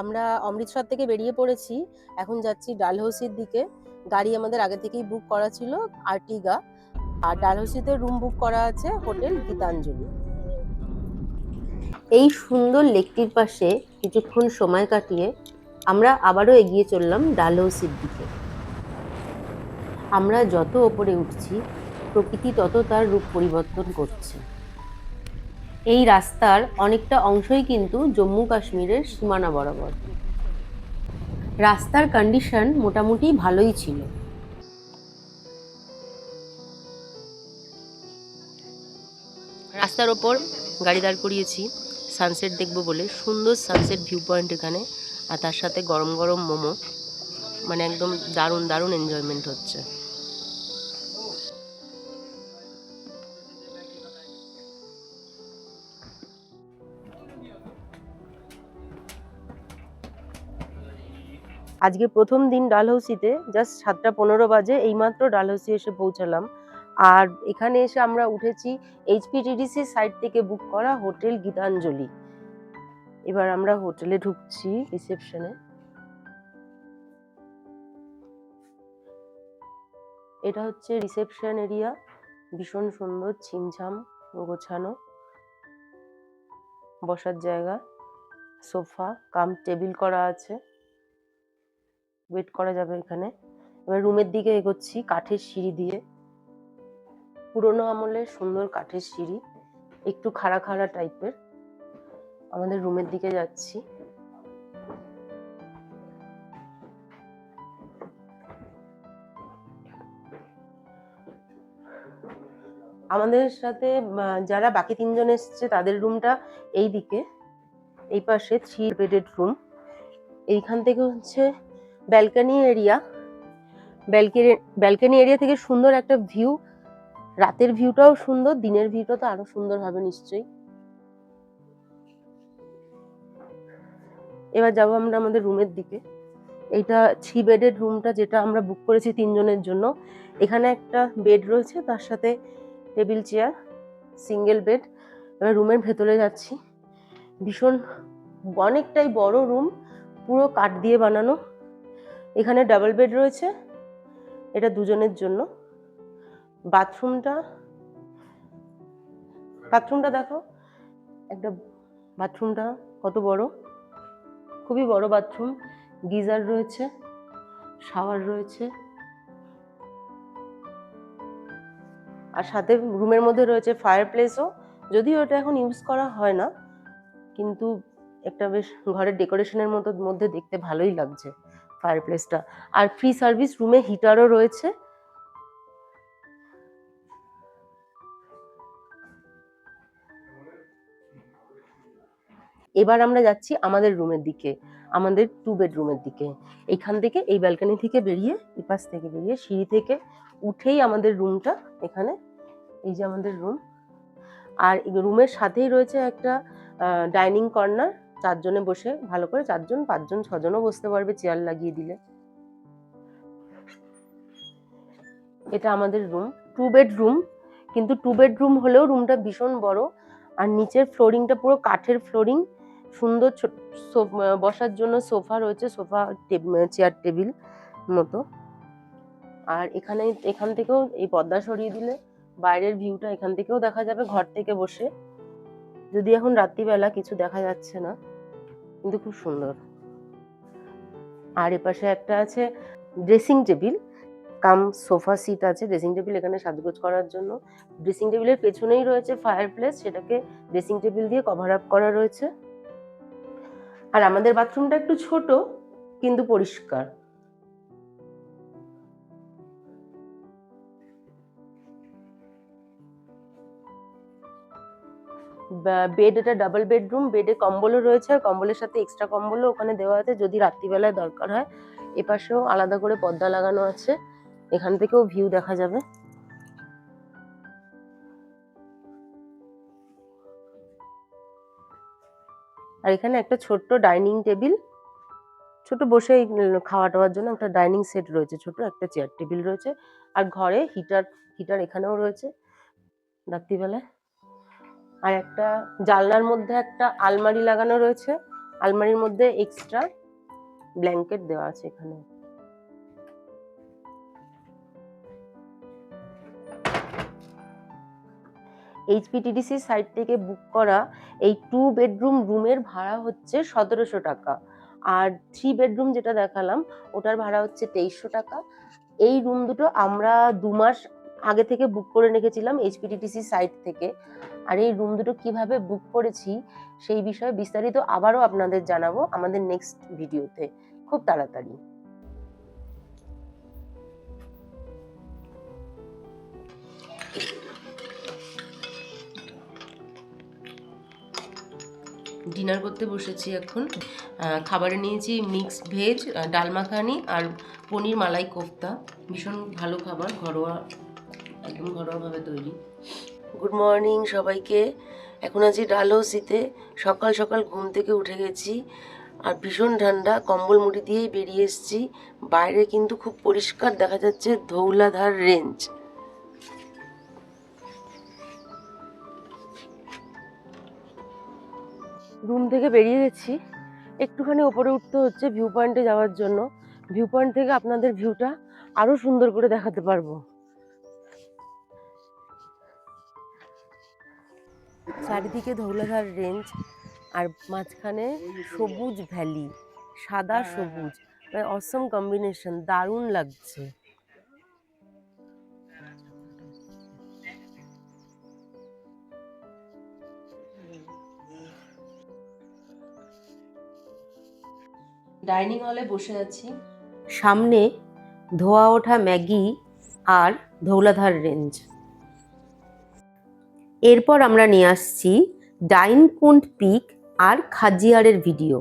আমরা অমৃতসর থেকে বেরিয়ে পড়েছি। এখন যাচ্ছি ডালহৌসির দিকে। গাড়ি আমাদের আগে থেকেই বুক করা ছিল, আর্টিগা। আর ডালহৌসিতে রুম বুক করা আছে হোটেল গীতাঞ্জলি। এই সুন্দর লেকটির পাশে কিছুক্ষণ সময় কাটিয়ে আমরা আবারও এগিয়ে চললাম ডালহৌসির দিকে। আমরা যত ওপরে উঠছি, প্রকৃতি তত তার রূপ পরিবর্তন করছে। এই রাস্তার অনেকটা অংশই কিন্তু জম্মু কাশ্মীরের সীমানা বরাবর। রাস্তার কন্ডিশন মোটামুটি ভালোই ছিল। রাস্তার ওপর গাড়ি দাঁড় করিয়েছি সানসেট দেখব বলে। সুন্দর সানসেট ভিউ পয়েন্ট এখানে, আর তার সাথে গরম গরম মোমো। মানে একদম দারুণ দারুণ এনজয়মেন্ট হচ্ছে। আজকে প্রথম দিন ডালহৌসিতে জাস্ট সাতটা পনেরো বাজে এইমাত্র ডালহৌসি এসে পৌঁছালাম। আর এখানে এসে আমরা উঠেছি এইচপিটিডিসি সাইট থেকে বুক করা হোটেল গীতাঞ্জলি। এবার আমরা হোটেলে ঢুকছি রিসেপশনে এটা হচ্ছে রিসেপশন এরিয়া ভীষণ সুন্দর, ছিমছাম, গোছানো, বসার জায়গা, সোফা, কাম, টেবিল করা আছে। ওয়েট করা যাবে এখানে। এবার রুমের দিকে এগোচ্ছি কাঠের সিঁড়ি দিয়ে। পুরোনো আমলের সুন্দর কাঠের সিঁড়ি, একটু খাড়া খাড়া টাইপের আমাদের রুমের দিকে যাচ্ছি। আমাদের সাথে যারা বাকি তিনজন এসছে, তাদের রুমটা এই দিকে এই পাশে থ্রি বেডেড রুম এইখান থেকে হচ্ছে balcony area balcony balcony area থেকে সুন্দর একটা ভিউ রাতের ভিউটাও সুন্দর, দিনের ভিউটা তো আরও সুন্দর হবে নিশ্চয়ই। এবার যাব আমরা আমাদের রুমের দিকে। এইটা থ্রি বেডেড রুমটা যেটা আমরা বুক করেছি তিনজনের জন্য। এখানে একটা বেড রয়েছে, তার সাথে টেবিল চেয়ার সিঙ্গেল বেড এবার রুমের ভেতরে যাচ্ছি। ভীষণ, অনেকটাই বড় রুম পুরো কাঠ দিয়ে বানানো। এখানে ডাবল বেড রয়েছে। এটা দুজনের জন্য। বাথরুমটা বাথরুমটা দেখো, একটা বাথরুমটা কত বড়? খুবই বড় বাথরুম। গিজার রয়েছে, শাওয়ার রয়েছে। আর সাথে রুমের মধ্যে রয়েছে ফায়ার প্লেসও যদিও এটা এখন ইউজ করা হয় না, কিন্তু একটা বেশ ঘরের ডেকোরেশনের মতো মধ্যে দেখতে ভালোই লাগছে। ফায়ার প্লেসটা আর ফ্রি সার্ভিস রুমে হিটারও রয়েছে। এবার আমরা যাচ্ছি আমাদের রুমের দিকে, আমাদের টু বেডরুমের দিকে। এইখান থেকে, এই ব্যালকনি থেকে বেরিয়ে, এপাশ থেকে বেরিয়ে, সিঁড়ি থেকে উঠেই আমাদের রুমটা এখানে, এই যে আমাদের রুম আর রুমের সাথেই রয়েছে একটা ডাইনিং কর্নার চারজনে বসে ভালো করে চারজন, পাঁচজন, ছজনও বসতে পারবে চেয়ার লাগিয়ে দিলে। এটা আমাদের রুম টু বেডরুম কিন্তু টু বেডরুম হলেও রুমটা ভীষণ বড়। আর নিচের ফ্লোরিংটা পুরো কাঠের ফ্লোরিং সুন্দর বসার জন্য সোফা রয়েছে, সোফা চেয়ার টেবিল মতো। আর এখানে, এখান থেকেও এই পর্দা সরিয়ে দিলে বাইরের ভিউটা এখান থেকেও দেখা যাবে ঘর থেকে বসে। যদি এখন রাত্রিবেলা কিছু দেখা যাচ্ছে না, কিন্তু খুব সুন্দর। আর এপাশে একটা আছে dressing table cum sofa seat আছে। ড্রেসিং টেবিল এখানে সাজগোজ করার জন্য। ড্রেসিং টেবিলের পেছনেই রয়েছে ফায়ার প্লেস সেটাকে ড্রেসিং টেবিল দিয়ে কভার আপ করা রয়েছে। আর আমাদের বাথরুমটা একটু ছোট, কিন্তু পরিষ্কার। বেড এটা ডাবল বেডরুম বেডে কম্বলও রয়েছে, আর কম্বলের সাথে এক্সট্রা কম্বলও ওখানে দেওয়া আছে যদি রাত্রিবেলায় দরকার হয়। এপাশেও আলাদা করে পর্দা লাগানো আছে, এখান থেকেও ভিউ দেখা যাবে। আর এখানে একটা ছোট্ট ডাইনিং টেবিল ছোট বসে খাওয়া টাওয়ার জন্য একটা ডাইনিং সেট রয়েছে ছোট, একটা চেয়ার টেবিল রয়েছে, আর ঘরে হিটার হিটার এখানেও রয়েছে রাত্রিবেলায়। আর একটা জানলার মধ্যে একটা আলমারি লাগানো রয়েছে। আলমারির মধ্যে এক্সট্রা ব্ল্যাঙ্কেট দেওয়া আছে এখানে। এইচপিটিডিসি সাইট থেকে বুক করা এই টু বেডরুম রুমের ভাড়া হচ্ছে সতেরোশো টাকা। আর থ্রি বেডরুম যেটা দেখালাম, ওটার ভাড়া হচ্ছে তেইশশো টাকা। এই রুম দুটো আমরা দু মাস আগে থেকে বুক করে রেখেছিলাম এইচপিটিটিসি সাইট থেকে। আর এই রুম দুটো কীভাবে বুক করেছি সেই বিষয়ে বিস্তারিত আবারও আপনাদের জানাব আমাদের নেক্সট ভিডিওতে খুব তাড়াতাড়ি। ডিনার করতে বসেছি এখন। খাবারে নিয়েছি মিক্সড ভেজ ডাল মাখানি আর পনির মালাই কোফতা। ভীষণ ভালো খাবার, ঘরোয়া একদম ঘরোয়াভাবে তৈরি। গুড মর্নিং সবাইকে। এখন আছি ডালহৌসিতে। সকাল সকাল ঘুম থেকে উঠে গেছি আর ভীষণ ঠান্ডা। কম্বল মুড়ি দিয়েই বেরিয়ে এসেছি। বাইরে কিন্তু খুব পরিষ্কার দেখা যাচ্ছে ধৌলাধার রেঞ্জ। রুম থেকে বেরিয়ে গেছি। একটুখানি ওপরে উঠতে হচ্ছে ভিউ পয়েন্টে যাওয়ার জন্য। ভিউ পয়েন্ট থেকে আপনাদের ভিউটা আরও সুন্দর করে দেখাতে পারব। চারিদিকে ধৌলাধার রেঞ্জ আর মাঝখানে সবুজ ভ্যালি সাদা সবুজ মানে অসম কম্বিনেশন দারুণ লাগছে। ডাইনিং হলে বসে আছি। সামনে ধোয়া ওঠা ম্যাগি আর ধৌলাধার রেঞ্জ এরপর আমরা নিয়ে আসছি ডাইনকুন্ড পিক আর খাজিয়ারের ভিডিও।